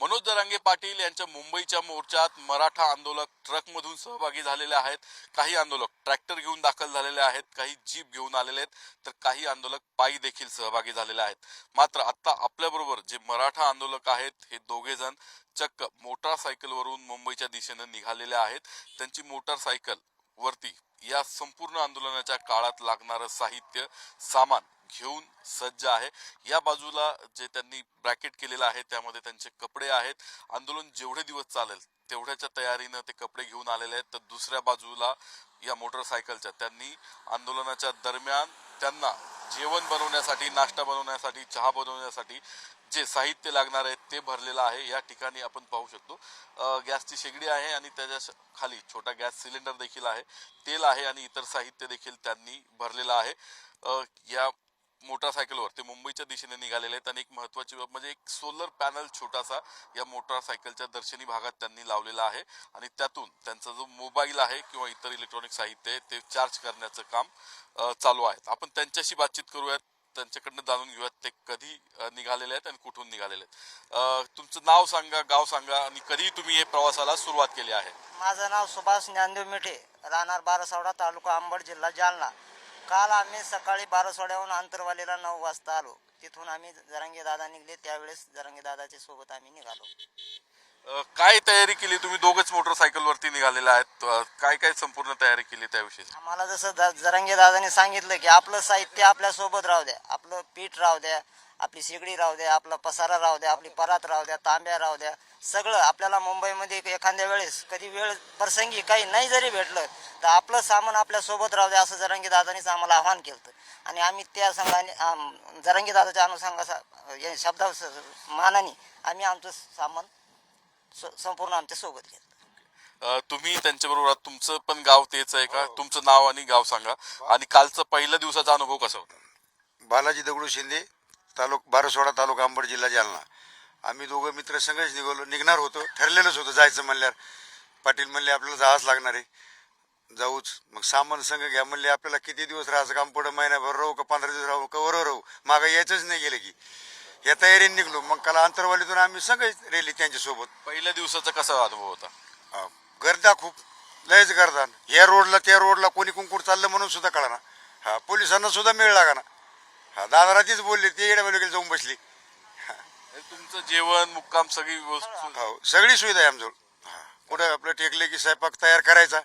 मनोज दरांगे पाटील यांच्या मुंबईच्या मोर्चात मराठा आंदोलक ट्रकमधून सहभागी झालेले आहेत. काही आंदोलक ट्रॅक्टर घेऊन दाखल झालेले आहेत काही जीप घेऊन आलेले आहेत तर काही आंदोलक पायी देखील सहभागी झालेले आहेत. मात्र आता आपल्याबरोबर जे मराठा आंदोलक आहेत हे दोघे जण चक्क मोटारसायकलवरून मुंबईच्या दिशेने निघालेले आहेत. त्यांची मोटारसायकल वरती या संपूर्ण आंदोलनाच्या काळात लागणारं साहित्य सामान घेऊन सज्ज आहे. या बाजूला जे त्यांनी ब्रॅकेट केलेलं आहे त्यामध्ये त्यांचे कपडे आहेत. आंदोलन जेवढे दिवस चालेल तेवढ्याच्या तयारीनं ते कपडे घेऊन आलेले आहेत. तर दुसऱ्या बाजूला या मोटरसायकलच्या त्यांनी आंदोलनाच्या दरम्यान त्यांना जेवण बनवण्यासाठी नाश्ता बनवण्यासाठी चहा बनवण्यासाठी जे साहित्य लागणार आहे ते भरलेलं आहे. या ठिकाणी आपण पाहू शकतो गॅसची शेगडी आहे आणि त्याच्याखाली छोटा गॅस सिलेंडर देखील आहे. तेल आहे आणि इतर साहित्य देखील त्यांनी भरलेलं आहे. या मोटारसायकलवर ते मुंबईच्या दिशेने निघालेले आहेत आणि एक महत्वाची बाब म्हणजे एक सोलर पॅनल छोटासा या मोटारसायकलच्या दर्शनी भागात त्यांनी लावलेला आहे आणि त्यातून त्यांचा जो मोबाईल आहे किंवा इतर इलेक्ट्रॉनिक साहित्य आहे ते चार्ज करण्याचं काम चालू आहे. आपण त्यांच्याशी बातचीत करूयात. त्यांच्याकडनं जाणून घेऊयात ते कधी निघालेले आहेत आणि कुठून निघालेले आहेत. तुमचं नाव सांगा गाव सांगा आणि कधी तुम्ही हे प्रवासाला सुरुवात केली आहे. माझं नाव सुभाष ज्ञानदेव मिठे राहणार बारसावडा तालुका अंबड जिल्हा जालना. काल आम्ही सकाळी बारसवाड्याहून आंतरवालीला नऊ वाजता आलो. तिथून आम्ही जरांगे दादा निघले. त्यावेळेस जरांगे दादाच्या सोबत आम्ही निघालो. अ, काय तयारी केली? तुम्ही दोघच मोटरसायकलवरती निघालेले आहेत. अ, काय काय संपूर्ण तयारी केली त्याविषयी? आम्हाला जसं द- जरांगे दादाने सांगितलं की आपलं साहित्य आपल्यासोबत राहू द्या. आपलं पीठ राहू द्या. आपली शेगडी राहू द्या आपला पसारा राहू द्या आपली परात राहू द्या तांब्या राहू द्या सगळं आपल्याला मुंबईमध्ये एखाद्या वेळेस कधी वेळ प्रसंगी काही नाही जरी भेटलं तर आपलं सामान आपल्यासोबत राहू द्या असं जरांगी दादानीच आम्हाला आव्हान केलं आणि आम्ही त्या संघाने जरांगी दादाच्या अनुषंगाचा या शब्दा मानाने आम्ही आमचं सामान स- संपूर्ण आमच्यासोबत घेतलं तुम्ही त्यांच्याबरोबर आहात. तुमचं पण गाव तेच आहे का? तुमचं नाव आणि गाव सांगा. आणि कालचा पहिल्या दिवसाचा अनुभव कसा होता? बालाजी दगडू शिंदे तालुक बारसवाडा तालुका अंबड जिल्हा जालना. आम्ही दोघं मित्र संघच निघालो निघणार होतो. ठरलेलंच होतं जायचं म्हणल्यावर. पाटील म्हणले आपल्याला जावंच लागणार आहे. जाऊच. मग सामान संघ घ्या म्हणले आपल्याला किती दिवस राहायचं? काम पुढं महिनाभर राहू का पंधरा दिवस राहू का? वर राहू? मागं यायचंच नाही गेलं की. या तयारीने निघलो. मग काल अंतरवालीतून आम्ही सगळेच रेली त्यांच्यासोबत. पहिल्या दिवसाचा कसा अनुभव होता? गर्दा खूप. लयच गर्दा. या रोडला त्या रोडला कोणी कुंकुड चाललं म्हणून सुद्धा कळना. हा पोलिसांना सुद्धा मिळ लागा हा तीच बोलले ते येड्या गेले जाऊन बसली. तुमचं जेवण मुक्काम सगळी वस्तू. हो सगळी सुविधा आहे आमजवळ हा कुठं आपलं टेकले की स्वयंपाक तयार करायचा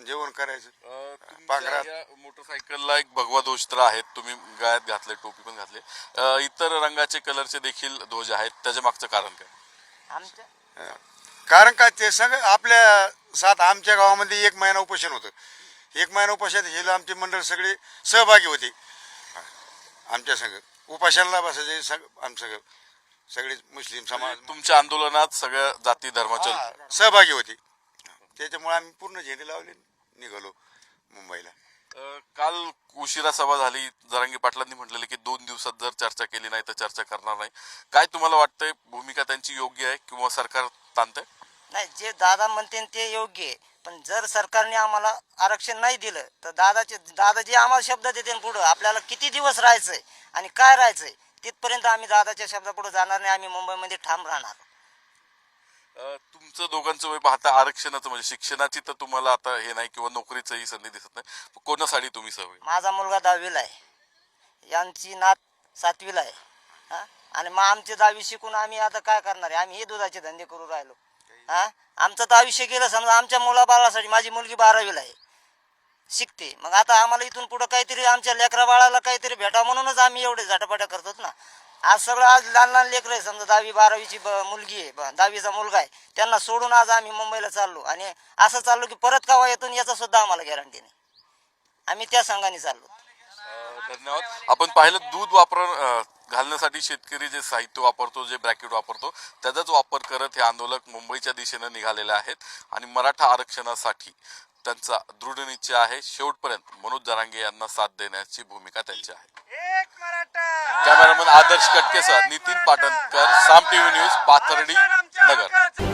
जेवण करायचं. या मोटरसायकलला एक भगवा ध्वज तर आहेत तुम्ही गळ्यात घातले टोपी पण घातले. इतर रंगाचे कलरचे देखील ध्वज आहेत त्याच्या मागचं कारण काय. कारण काय ते सगळं आपल्या सात आमच्या गावामध्ये एक महिना उपोषण होतं. एक महिना उपोषणात हे आमचे मंडळ सगळे सहभागी होते. आमच्या संघ उपोषणाला बसायचे सग आम सगळं सगळे मुस्लिम समाज. तुमच्या आंदोलनात सगळ्या जाती धर्माच्या हा, सहभागी होते. त्याच्यामुळे आम्ही पूर्ण झेंडे लावले निघालो मुंबईला. अ, काल उशिरा सभा झाली. जरांगी पाटलांनी म्हटलेले की दोन दिवसात जर चर्चा केली नाही तर चर्चा करणार नाही. काय तुम्हाला वाटतंय? भूमिका त्यांची योग्य आहे किंवा सरकार ताणतंय? नाही जे दादा म्हणते ते योग्य आहे. पण जर सरकारने आम्हाला आरक्षण नाही दिलं तर दादाचे दादा जे आम्हाला शब्द देते पुढं आपल्याला किती दिवस राहायचंय आणि काय राहायचंय तिथपर्यंत आम्ही दादाच्या शब्दापुढे जाणार नाही आम्ही मुंबईमध्ये ठाम राहणार. तुमचं दोघांचं वय पाहता आरक्षणाचं म्हणजे शिक्षणाची तर तुम्हाला आता हे नाही किंवा नोकरीचंही संधी दिसत नाही कोणासाठी तुम्ही सवय? माझा मुलगा दहावीला आहे. यांची नात सातवीला आहे? आणि मग आमची दहावी शिकून आम्ही आता काय करणार आहे? आम्ही हे दुधाचे धंदे करू राहिलो. हा? आमचं तर आयुष्य गेलं समजा आमच्या मुलाबाळासाठी माझी मुलगी बारावीला आहे. शिकते. मग आता आम्हाला इथून पुढं काहीतरी आमच्या लेकरा बाळाला काहीतरी भेटा म्हणूनच आम्ही एवढे झटापट्या करतो ना. आज सगळं आज लहान लहान लेकरं आहे. समजा दहावी बारावीची ब- मुलगी आहे दहावीचा मुलगा आहे. त्यांना सोडून आज आम्ही मुंबईला चाललो. आणि असं चाललो की परत कावा येतून याचा सुद्धा आम्हाला गॅरंटी नाही. आम्ही त्या संघाने चाललो. धन्यवाद. आपण पाहिलं दूध वापर घालण्यासाठी शेतकरी जे साहित्य वापरतो जे ब्रॅकेट वापरतो त्याचाच वापर करत हे आंदोलक मुंबईच्या दिशेने निघालेले आहेत आणि मराठा आरक्षणासाठी त्यांचा दृढ निश्चय आहे. शेवटपर्यंत मनोज जरांगे यांना साथ देण्याची भूमिका त्यांची आहे. कॅमेरामन आदर्श कटकेसह नितीन पाटणकर साम टीव्ही न्यूज पाथर्डी नगर.